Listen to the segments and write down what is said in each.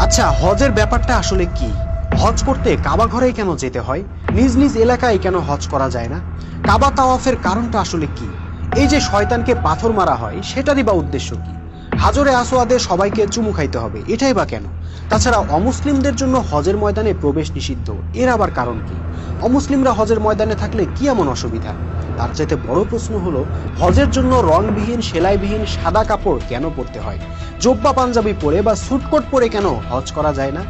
আচ্ছা হজের ব্যাপারটা আসলে কি? হজ করতে কাবা ঘরেই কেন যেতে হয়? নিজ নিজ এলাকায় কেন হজ করা যায় না? কাবা তাওয়াফের কারণটা আসলে কি? এই যে শয়তানকে পাথর মারা হয়, সেটারই বা উদ্দেশ্য কি? হাজরে আসোয়াদে সবাইকে চুমু খাইতে হবে, এটাই বা কেন? তাছাড়া অমুসলিমদের জন্য হজের ময়দানে প্রবেশ নিষিদ্ধ, এর আবার কারণ কি? অমুসলিমরা হজের ময়দানে থাকলে কি এমন অসুবিধা? তার চাইতে বড় প্রশ্ন হলো, হজের জন্য রংবিহীন, সেলাইবিহীন সাদা কাপড় কেন পরতে হয়? জোব্বা পাঞ্জাবি পরে বা স্যুটকোট পরে কেন হজ করা যায় না?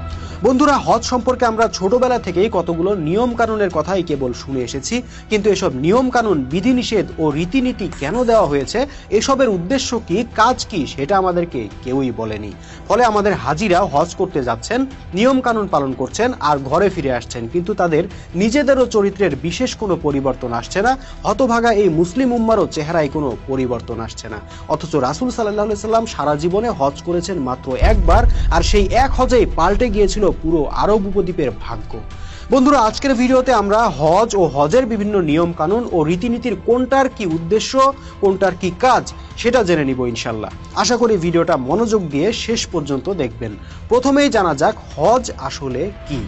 বন্ধুরা, হজ সম্পর্কে আমরা ছোটবেলা থেকেই কতগুলো নিয়ম কানুনের কথাই কেবল শুনে এসেছি, কিন্তু এসব নিয়ম কানুন বিধিনিষেধ ও রীতিনীতি কেন দেওয়া হয়েছে, এসবের উদ্দেশ্য কি, কাজ কি, সেটা আমাদেরকে কেউই বলেনি। ফলে আমাদের হাজিরা হজ করতে যাচ্ছেন নিয়ম কানুন পালন করছেন আর ঘরে ফিরে আসছেন, কিন্তু তাদের নিজেদেরও চরিত্রের বিশেষ কোনো পরিবর্তন আসছে না, হতভাগা এই মুসলিম উম্মারও চেহারায় কোনো পরিবর্তন আসছে না। অথচ রাসুল সাল্লাহ সাল্লাম সারা জীবনে হজ করেছেন মাত্র একবার, আর সেই এক হজেই পাল্টে গিয়েছিল পুরো আরব উপদ্বীপের ভাগ্য। বন্ধুরা, আজকের ভিডিওতে আমরা হজ ও হজের বিভিন্ন নিয়ম কানুন ও রীতিনীতির কোনটার কি উদ্দেশ্য, কোনটার কি কাজ, সেটা জেনে নিব ইনশাল্লাহ আশা করি ভিডিওটা মনোযোগ দিয়ে শেষ পর্যন্ত দেখবেন। প্রথমেই জানা যাক, হজ আসলে কি।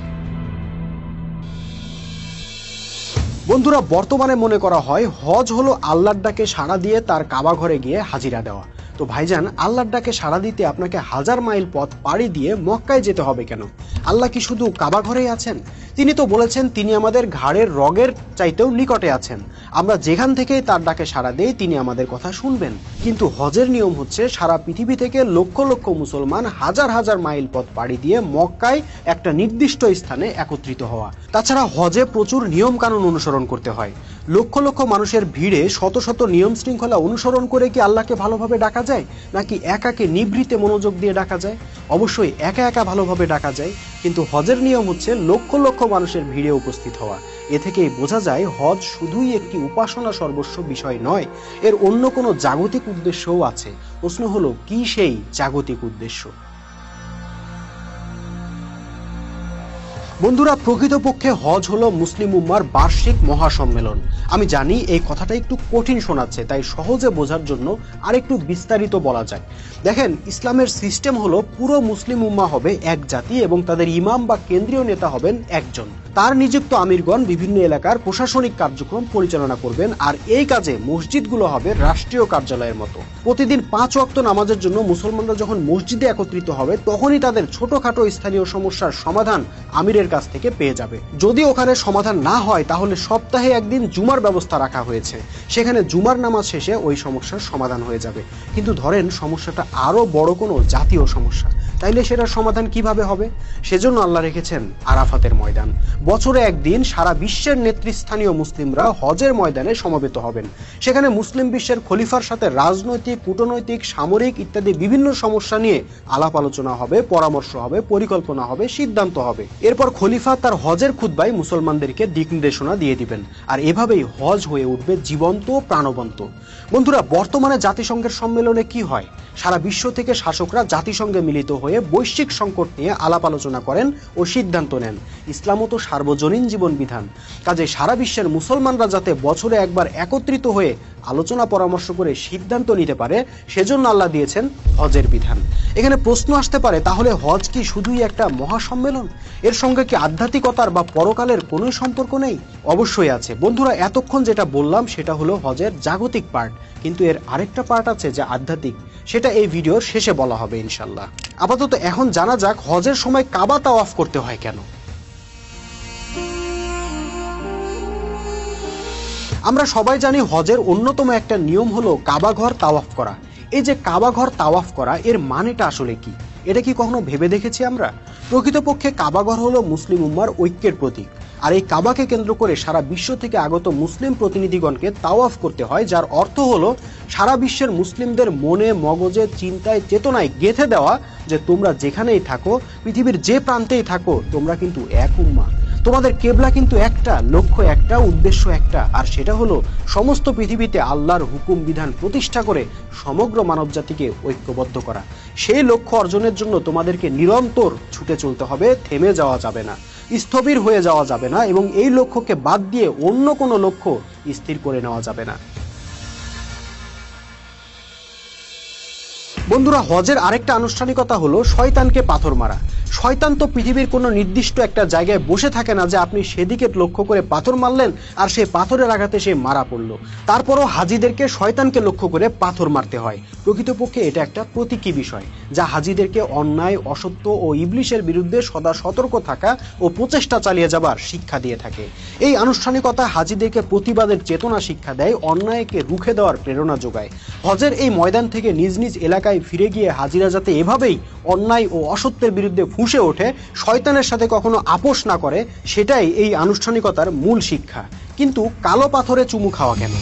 বন্ধুরা, বর্তমানে মনে করা হয় হজ হলো আল্লাহর ডাকে সাড়া দিয়ে তার কাবা ঘরে গিয়ে হাজিরা দেওয়া। তো ভাইজান, আল্লাহর ডাকে সাড়া দিতে আপনাকে হাজার মাইল পথ পাড়ি দিয়ে মক্কায় যেতে হবে কেন? আল্লাহ কি শুধু কাবা ঘরেই আছেন? তিনি তো বলেছেন, তিনি আমাদের ঘাড়ের রগের চাইতেও নিকটে আছেন। আমরা যেখান থেকেই তার ডাকে সাড়া দেই, তিনি আমাদের কথা শুনবেন। কিন্তু হজের নিয়ম হচ্ছে, সারা পৃথিবী থেকে লক্ষ লক্ষ মুসলমান হাজার হাজার মাইল পথ পাড়ি দিয়ে মক্কায় একটা নির্দিষ্ট স্থানে একত্রিত হওয়া। তাছাড়া হজে প্রচুর নিয়ম কানুন অনুসরণ করতে হয়। লক্ষ লক্ষ মানুষের ভিড়ে শত শত নিয়ম শৃঙ্খলা অনুসরণ করে কি আল্লাহকে ভালোভাবে ডাকা যায়? নাকি একাকে নিভৃতে মনোযোগ দিয়ে ডাকা যায়? অবশ্যই একা একা ভালোভাবে ডাকা যায়, কিন্তু হজের নিয়ম হচ্ছে লক্ষ লক্ষ মানুষের ভিড়ে উপস্থিত হওয়া। এ থেকেই বোঝা যায় হজ শুধুই একটি উপাসনা সর্বস্ব বিষয় নয়, এর অন্য কোনো জাগতিক উদ্দেশ্যও আছে। প্রশ্ন হলো, কি সেই জাগতিক উদ্দেশ্য? বন্ধুরা, প্রকৃতপক্ষে হজ হলো মুসলিম উম্মার বার্ষিক মহাসম্মেলন। আমি জানি এই কথাটা একটু কঠিন শোনাচ্ছে, তাই সহজে বোঝার জন্য আরেকটু বিস্তারিত বলা যায়। দেখেন, ইসলামের সিস্টেম হলো পুরো মুসলিম উম্মা হবে এক জাতি এবং তাদের ইমাম বা কেন্দ্রীয় নেতা হবেন একজন। তার নিযুক্ত আমিরগণ বিভিন্ন এলাকার প্রশাসনিক কার্যক্রম পরিচালনা করবেন, আর এই কাজে মসজিদগুলো হবে রাষ্ট্রীয় কার্যালয়ের মতো। প্রতিদিন পাঁচ ওয়াক্ত নামাজের জন্য মুসলমানরা যখন মসজিদে একত্রিত হবে, তখনই তাদের ছোটখাটো স্থানীয় সমস্যার সমাধান আমিরের কাছ থেকে পেয়ে যাবে। যদি ওখানে সমাধান না হয়, তাহলে সপ্তাহে একদিন জুমার ব্যবস্থা রাখা হয়েছে। সেখানে জুমার নামাজ শেষে ওই সমস্যার সমাধান হয়ে যাবে। কিন্তু ধরেন, সমস্যাটা আরও বড় কোনো জাতীয় সমস্যা। তাইলে সেটার সমাধান কীভাবে হবে? সেজন্য আল্লাহ রেখেছেন আরাফাতের ময়দান। বছরে একদিন সারা বিশ্বের নেতৃস্থানীয় মুসলিমরা হজের ময়দানে সমবেত হবেন। সেখানে মুসলিম বিশ্বের খলিফার সাথে রাজনৈতিক, কূটনৈতিক, সামরিক ইত্যাদি বিভিন্ন সমস্যা নিয়ে আলাপ আলোচনা হবে, পরামর্শ হবে, পরিকল্পনা হবে, সিদ্ধান্ত হবে। এরপর খলিফা তার হজের খুদ্বাই মুসলমানদেরকে দিক নির্দেশনা দিয়ে দিবেন। আর এভাবেই হজ হয়ে উঠবে জীবন্ত, প্রাণবন্ত। বন্ধুরা, বর্তমানে জাতিসংঘের সম্মেলনে কি হয়? সারা বিশ্ব থেকে শাসকরা জাতিসংঘে মিলিত হয়ে বৈশ্বিক সংকট নিয়ে আলাপ আলোচনা করেন ও সিদ্ধান্ত নেন। ইসলামও তো সার্বজনীন জীবন বিধান কাজে সারা বিশ্বের মুসলমানরা যাতে বছরে একবার একত্রিত হয়ে আলোচনা পরামর্শ করে সিদ্ধান্ত নিতে পারে, সেজন্য আল্লাহ দিয়েছেন হজের বিধান। এখানে প্রশ্ন আসতে পারে, তাহলে হজ কি শুধুই একটা মহাসম্মেলন? এর সঙ্গে কি আধ্যাত্মিকতার বা পরকালের কোনো সম্পর্ক নেই? অবশ্যই আছে। বন্ধুরা, এতক্ষণ যেটা বললাম সেটা হলো হজের জাগতিক পার্ট কিন্তু এর আরেকটা পার্ট আছে যা আধ্যাত্মিক। সেটা এই ভিডিওর শেষে বলা হবে ইনশাল্লাহ আপাতত এখন জানা যাক হজের সময় কাবা তাওয়াফ করতে হয় কেন। আমরা সবাই জানি হজের অন্যতম একটা নিয়ম হলো কাবা ঘর তাওয়াফ করা। এই যে কাবা ঘর তাওয়াফ করা, এর মানেটা আসলে কি? এটা কি কখনো ভেবে দেখেছি আমরা? প্রকৃতপক্ষে কাবাঘর হলো মুসলিম উম্মার ঐক্যের প্রতীক। আর এই কাবাকে কেন্দ্র করে সারা বিশ্ব থেকে আগত মুসলিম প্রতিনিধিগণকে তাওয়াফ করতে হয়, যার অর্থ হলো সারা বিশ্বের মুসলিমদের মনে, মগজে, চিন্তায়, চেতনায় গেঁথে দেওয়া যে তোমরা যেখানেই থাকো, পৃথিবীর যে প্রান্তেই থাকো, তোমরা কিন্তু এক উম্মা তোমাদের কেবলা কিন্তু একটা, লক্ষ্য একটা, উদ্দেশ্য একটা, আর সেটা হলো সমস্ত পৃথিবীতে আল্লাহর হুকুম বিধান প্রতিষ্ঠা করে সমগ্র মানবজাতিকে ঐক্যবদ্ধ করা। সেই লক্ষ্য অর্জনের জন্য তোমাদেরকে নিরন্তর ছুটে চলতে হবে, থেমে যাওয়া যাবে না। স্থবির হয়ে যাওয়া যাবে না এবং এই লক্ষ্যকে বাদ দিয়ে অন্য কোনো লক্ষ্য স্থির করে নেওয়া যাবে না। বন্ধুরা, হজের আরেকটা আনুষ্ঠানিকতা হলো শয়তানকে পাথর মারা। শয়তান তো পৃথিবীর কোনো নির্দিষ্ট একটা জায়গায় বসে থাকে না যে আপনি সেদিকে লক্ষ্য করে পাথর মারলেন আর সেই পাথরের আঘাতে সে মারা পড়ল। তারপরও হাজিদেরকে শয়তানকে লক্ষ্য করে পাথর মারতে হয়। প্রকৃতপক্ষে এটা একটা প্রতীকী বিষয়, যা হাজিদেরকে অন্যায়, অসত্য ও ইবলিশের বিরুদ্ধে সদা সতর্ক থাকা ও প্রচেষ্টা চালিয়ে যাবার শিক্ষা দিয়ে থাকে। এই আনুষ্ঠানিকতা হাজিদেরকে প্রতিবাদের চেতনা শিক্ষা দেয়, অন্যায়কে রুখে দেওয়ার প্রেরণা যোগায়। হজের এই ময়দান থেকে নিজ নিজ এলাকায় ফিরে গিয়ে হাজিরা যাতে এভাবেই অন্যায় ও অসত্যের বিরুদ্ধে ফুঁসে ওঠে, শয়তানের সাথে কখনো আপোষ না করে, সেটাই এই আনুষ্ঠানিকতার মূল শিক্ষা। কিন্তু কালো পাথরে চুমু খাওয়া কেন?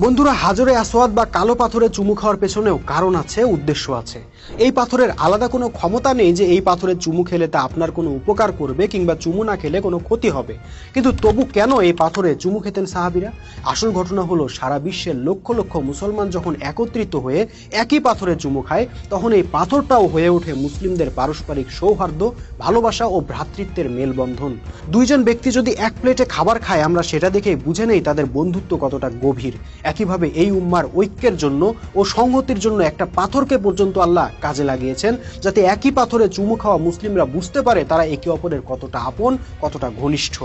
বন্ধুরা, হাজরে আসওয়াদ বা কালো পাথরে চুমু খাওয়ার পেছনেও কারণ আছে, উদ্দেশ্য আছে। এই পাথরের আলাদা কোনো ক্ষমতা নেই যে এই পাথরে চুমু খেলে তা আপনার কোনো উপকার করবে কিংবা চুমু না খেলে কোনো ক্ষতি হবে। কিন্তু তবু কেন এই পাথরে চুমু খেতেন সাহাবিরা? আসল ঘটনা হলো, সারা বিশ্বের লক্ষ লক্ষ মুসলমান যখন একত্রিত হয়ে একই পাথরে চুমু খায়, তখন এই পাথরটাও হয়ে ওঠে মুসলিমদের পারস্পরিক সৌহার্দ্য, ভালোবাসা ও ভ্রাতৃত্বের মেলবন্ধন। দুইজন ব্যক্তি যদি এক প্লেটে খাবার খায়, আমরা সেটা দেখে বুঝে নেই তাদের বন্ধুত্ব কতটা গভীর। একইভাবে এই উম্মার ঐক্যের জন্য ও সংহতির জন্য একটা পাথরকে পর্যন্ত আল্লাহ কাজে লাগিয়েছেন, যাতে একই পাথরে চুমু খাওয়া মুসলিমরা বুঝতে পারে তারা একে অপরের কতটা আপন, কতটা ঘনিষ্ঠ।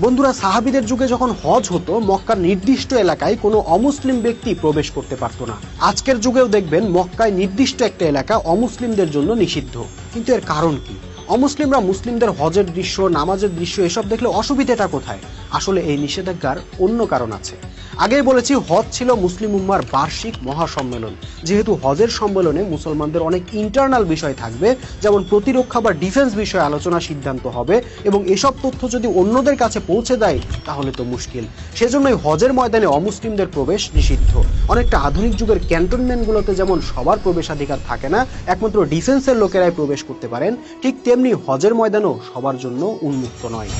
বন্ধুরা, সাহাবিদের যুগে যখন হজ হতো, মক্কার নির্দিষ্ট এলাকায় কোনো অমুসলিম ব্যক্তি প্রবেশ করতে পারতো না। আজকের যুগেও দেখবেন, মক্কায় নির্দিষ্ট একটা এলাকা অমুসলিমদের জন্য নিষিদ্ধ। কিন্তু এর কারণ কি? অমুসলিমরা মুসলিমদের হজের দৃশ্য, নামাজের দৃশ্য, এসব দেখলে অসুবিধাটা কোথায়? আসলে এই নিষেধাজ্ঞার অন্য কারণ আছে। আগেই বলেছি, হজ ছিল মুসলিম উম্মার বার্ষিক মহাসম্মেলন। যেহেতু হজের সম্মেলনে মুসলমানদের অনেক ইন্টারনাল বিষয় থাকবে, যেমন প্রতিরক্ষা বা ডিফেন্স বিষয়ে আলোচনা সিদ্ধান্ত হবে, এবং এসব তথ্য যদি অন্যদের কাছে পৌঁছে দেয়, তাহলে তো মুশকিল। সেজন্যই হজের ময়দানে অমুসলিমদের প্রবেশ নিষিদ্ধ। অনেকটা আধুনিক যুগের ক্যান্টনমেন্টগুলোতে যেমন সবার প্রবেশাধিকার থাকে না, একমাত্র ডিফেন্সের লোকেরাই প্রবেশ করতে পারেন, ঠিক তেমনি হজের ময়দানও সবার জন্য উন্মুক্ত নয়।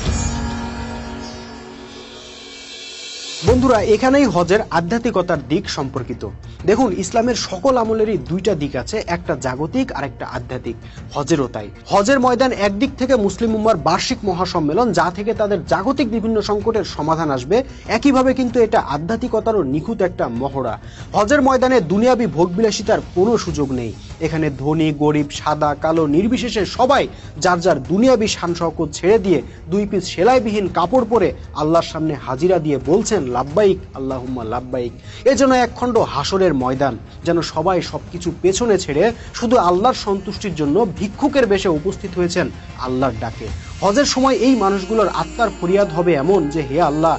বন্ধুরা, এখানেই হজের আধ্যাত্মিকতার দিক সম্পর্কিত। দেখুন, ইসলামের সকল আমলেরই দুইটা দিক আছে, একটা জাগতিক আর একটা আধ্যাত্মিক। হজেরও তাই। হজের ময়দান একদিক থেকে মুসলিম উম্মার বার্ষিক মহাসম্মেলন, যা থেকে তাদের জাগতিক বিভিন্ন সংকটের সমাধান আসবে। একইভাবে কিন্তু এটা আধ্যাত্মিকতারও নিখুঁত একটা মহড়া। হজের ময়দানে দুনিয়াবি ভোগবিলাসিতার কোনো সুযোগ নেই। এখানে ধনী, গরিব, সাদা, কালো, নির্বিশেষে সবাই যার যার দুনিয়াবি শান শওকত ছেড়ে দিয়ে দুই পিস সেলাইবিহীন কাপড় পরে আল্লাহর সামনে হাজিরা দিয়ে বলছেন, লাব্বাইক, আল্লাহুম্মা লাব্বাইক। এ যেন একখণ্ড হাসরের ময়দান, যেন সবাই সবকিছু পেছনে ছেড়ে শুধু আল্লাহর সন্তুষ্টির জন্য ভিক্ষুকের বেশে উপস্থিত হয়েছেন আল্লাহর ডাকে। হজের সময় এই মানুষগুলোর আত্মার ফরিয়াদ হবে এমন যে, হে আল্লাহ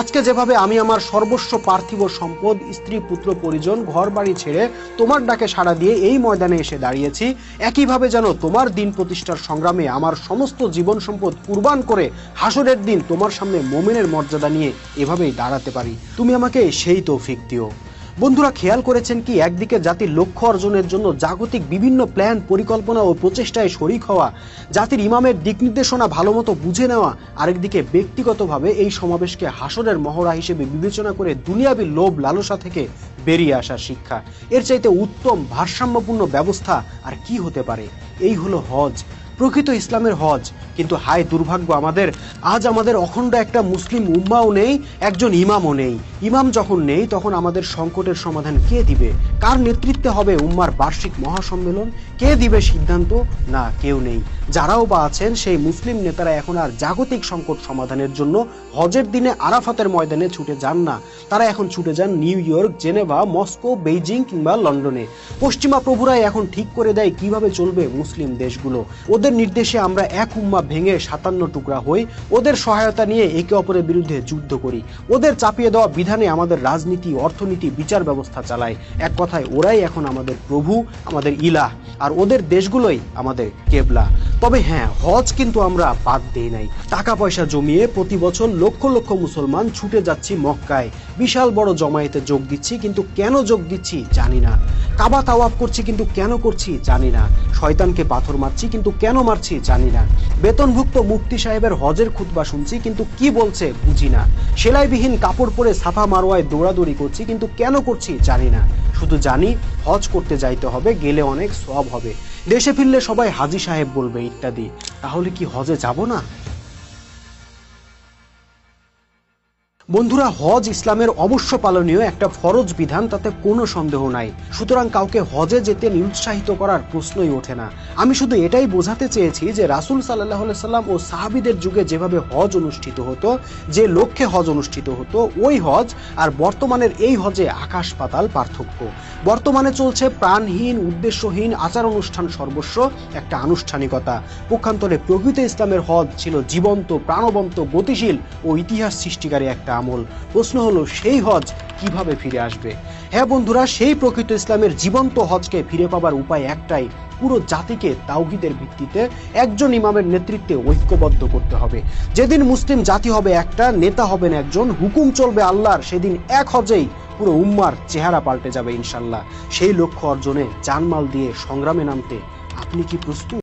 আজকে যেভাবে আমি আমার সর্বস্ব পার্থিব সম্পদ, স্ত্রী, পুত্র, পরিজন ঘর বাড়ি ছেড়ে তোমার ডাকে সাড়া দিয়ে এই ময়দানে এসে দাঁড়িয়েছি, একইভাবে যেন তোমার দিন প্রতিষ্ঠার সংগ্রামে আমার সমস্ত জীবন সম্পদ কুরবান করে হাসরের দিন তোমার সামনে মোমেনের মর্যাদা নিয়ে এভাবেই দাঁড়াতে পারি। তুমি আমাকে সেই তৌফিক দিও। বন্ধুরা খেয়াল করেছেন কি? একদিকে জাতির লক্ষ্য অর্জনের জন্য জাগতিক বিভিন্ন প্ল্যান, পরিকল্পনা ও প্রচেষ্টায় শরিক হওয়া, জাতির ইমামের দিক নির্দেশনা ভালো মতো বুঝে নেওয়া, আরেকদিকে ব্যক্তিগতভাবে এই সমাবেশকে হাসরের মহড়া হিসেবে বিবেচনা করে দুনিয়াবি লোভ লালসা থেকে বেরিয়ে আসার শিক্ষা। এর চাইতে উত্তম ভারসাম্যপূর্ণ ব্যবস্থা আর কি হতে পারে? এই হলো হজ। প্রকৃত ইসলামের হজ। কিন্তু হায় দুর্ভাগ্য আমাদের, আজ আমাদের অখণ্ড একটা মুসলিম উম্মাও নেই, একজন ইমামও নেই। ইমাম যখন নেই, তখন আমাদের সংকটের সমাধান কে দিবে? কার নেতৃত্বে হবে উম্মার বার্ষিক মহাসম্মেলন? কে দিবে সিদ্ধান্ত? না, কেউ নেই। যারাও বা আছেন, সেই মুসলিম নেতারা এখন আর জাগতিক সংকট সমাধানের জন্য হজের দিনে আরাফাতের ময়দানে ছুটে যান না। তারা এখন ছুটে যান New York, Geneva, Moscow, Beijing কিংবা লন্ডনে। পশ্চিমা প্রভুরাই এখন ঠিক করে দেয় কীভাবে চলবে মুসলিম দেশগুলো। ওদের নির্দেশে আমরা এক উম্মা ভেঙে সাতান্ন টুকরা হই। ওদের সহায়তা নিয়ে একে অপরের বিরুদ্ধে যুদ্ধ করি। ওদের চাপিয়ে দেওয়া বিধানে আমাদের রাজনীতি, অর্থনীতি, বিচার ব্যবস্থা চালায়। এক কথায়, ওরাই এখন আমাদের প্রভু, আমাদের ইলাহ, আর ওদের দেশগুলোই আমাদের কেবলা। তবে হ্যাঁ হজ কিন্তু আমরা বাদ দেই নাই। টাকা পয়সা জমিয়ে প্রতি বছর লক্ষ লক্ষ মুসলমান ছুটে যাচ্ছি মক্কায়। বিশাল বড় জমায়েতে যোগ দিচ্ছি, কিন্তু কেন যোগ দিচ্ছি জানি না। কাবা তাওয়াফ করছি, কিন্তু কেন করছি জানি না। শয়তানকে পাথর মারছি, কিন্তু কেন মারছি জানি না। বেতনভুক্ত মুফতি সাহেবের হজের খুতবা শুনছি, কিন্তু কি বলছে বুঝি না। সেলাইবিহীন কাপড় পরে সাফা মারোয়ায় দৌড়াদৌড়ি করছি, কিন্তু কেন করছি জানি না। শুধু জানি, হজ করতে যাইতে হবে, গেলে অনেক সব হবে। দেশে ফিরলে সবাই হাজি সাহেব বলবে ইত্যাদি। তাহলে কি হজে যাব না? বন্ধুরা, হজ ইসলামের অবশ্য পালনীয় একটা ফরজ বিধান, তাতে কোনো সন্দেহ নাই। সুতরাং কাউকে হজে যেতে নিরুৎসাহিত করার প্রশ্নই ওঠে না। আমি শুধু এটাই বোঝাতে চেয়েছি যে রাসুল সাল্লাহ সাল্লাম ও সাহাবিদের যুগে যেভাবে হজ অনুষ্ঠিত হতো, যে লক্ষ্যে হজ অনুষ্ঠিত হতো, ওই হজ আর বর্তমানের এই হজে আকাশ পাতাল পার্থক্য। বর্তমানে চলছে প্রাণহীন, উদ্দেশ্যহীন আচার অনুষ্ঠান সর্বস্ব একটা আনুষ্ঠানিকতা। পক্ষান্তরে প্রকৃত ইসলামের হজ ছিল জীবন্ত, প্রাণবন্ত, গতিশীল ও ইতিহাস সৃষ্টিকারী একটা আমল। প্রশ্ন হলো, সেই হজ কীভাবে ফিরে আসবে? হ্যাঁ বন্ধুরা, সেই প্রকৃত ইসলামের জীবন্ত হজকে ফিরে পাবার উপায় একটাই, পুরো জাতিকে তাওহিদের ভিত্তিতে একজন ইমামের নেতৃত্বে ঐক্যবদ্ধ করতে হবে। যেদিন মুসলিম জাতি হবে একটা, নেতা হবেন একজন, হুকুম চলবে আল্লাহর, সেদিন এক হজেই পুরো উম্মার চেহারা পাল্টে যাবে ইনশাল্লাহ। সেই লক্ষ্য অর্জনে জানমাল দিয়ে সংগ্রামে নামতে আপনি কি প্রস্তুত?